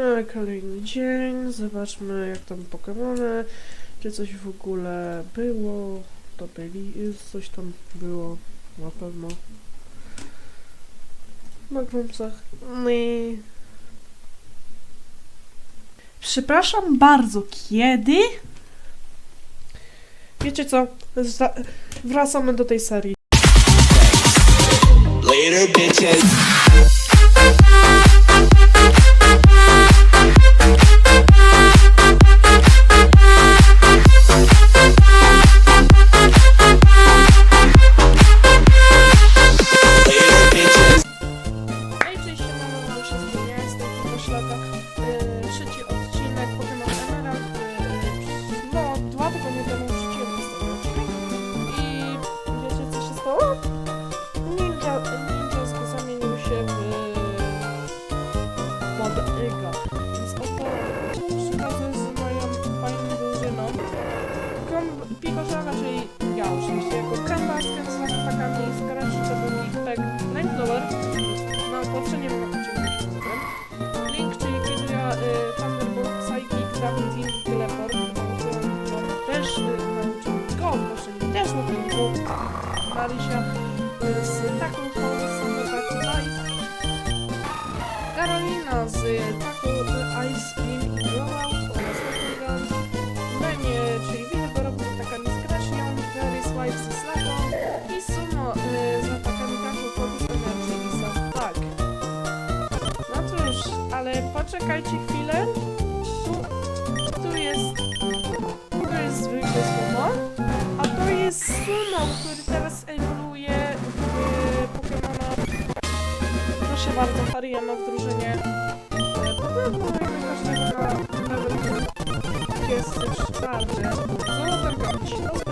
E, kolejny dzień, zobaczmy jak tam Pokemony, czy coś w ogóle było, to byli, coś tam było, na pewno. Na grumcach. Nie. Przepraszam bardzo, kiedy? Wiecie co? Zda wracamy do tej serii. Later, bitches. Poczekajcie chwilę. Tu jest... To jest zwykły sumon. A to jest Sunon, który teraz ewoluuje w yy, Pokemona. Proszę bardzo, Hariyama w drużynie. E, jest też czarny. Znowu ten gość.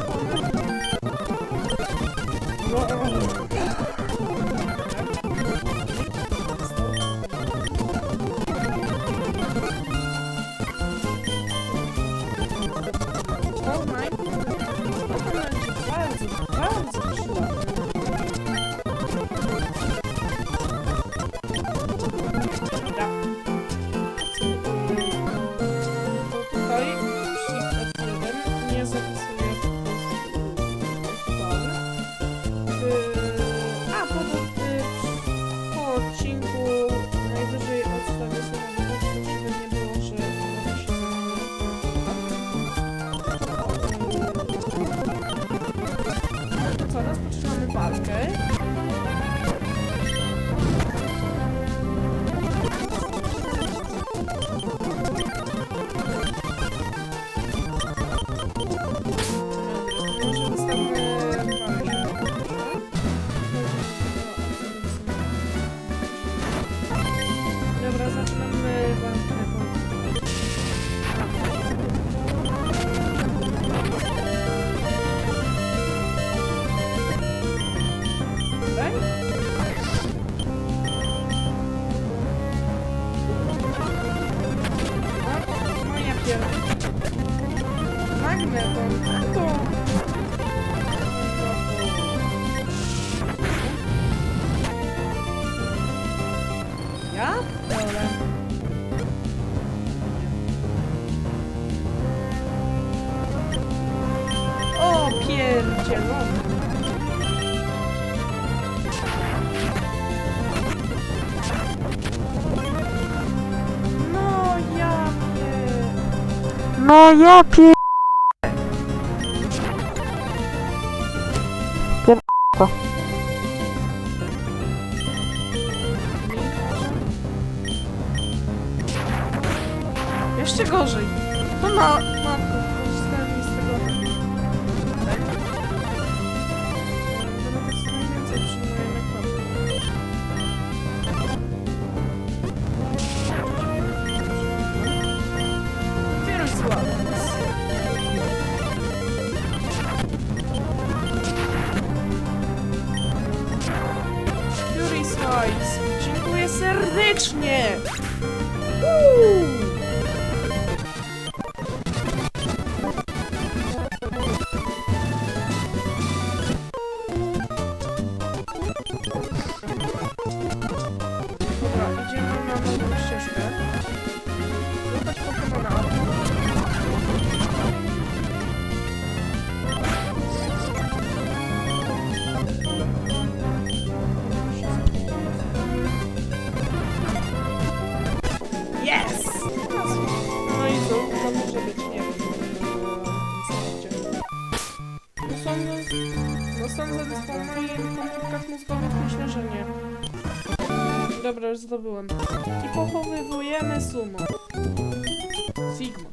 Oh my Good. magneskiem. Magnetem. Tu. Ja? Dobra. O pierdzielony. No ja pie... Pier... to. Jeszcze gorzej. To na... Matko. Dziękuję serdecznie! Yes! No i co? To może być, nie. No sądzę, no że po moich komórkach mózgowych myślę, że nie. Dobra, już zdobyłem. I pochowywujemy sumo. Sigma.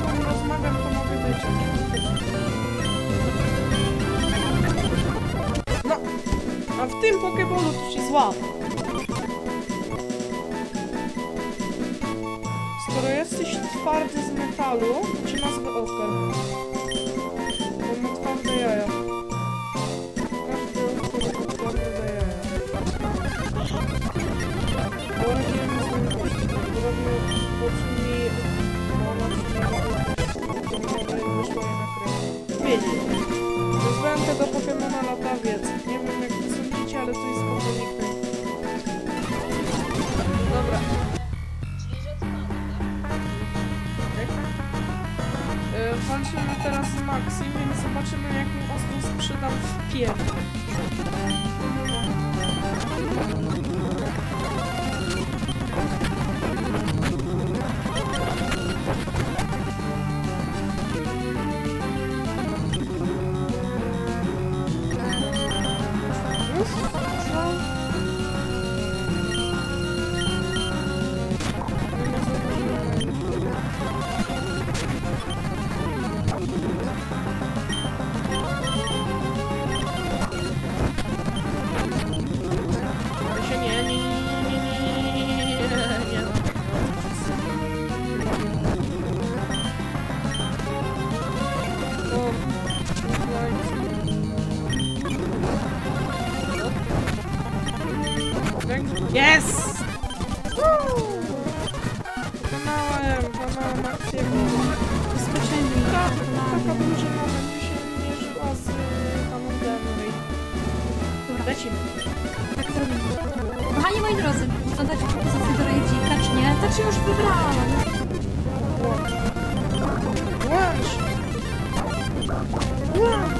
Tobą rozmawiam, to mogę być. No, a w tym Pokebolu to się złap. Skoro jesteś twardy z metalu, to ci nazwę Oskar. Bo ma twarde jaja. Tego Pokemona latawiec. Nie wiem jak wy sądzicie, ale to jest nickname. Dobra. Walczymy teraz z Maxi, więc zobaczymy jak mu ostro sprzedam w pierdol. Yes! Dawałem, dawałem maksimum. Skoczyli. Taka drużyna będzie się mierzyła z y, Hamburgerowej. Dobra, lecimy. Tak zrobimy. Kochani moi drodzy, oglądacie propozycję do Rejdzika, tak czy nie? Tak się już wybrałam. Łącz. Łącz. Łącz.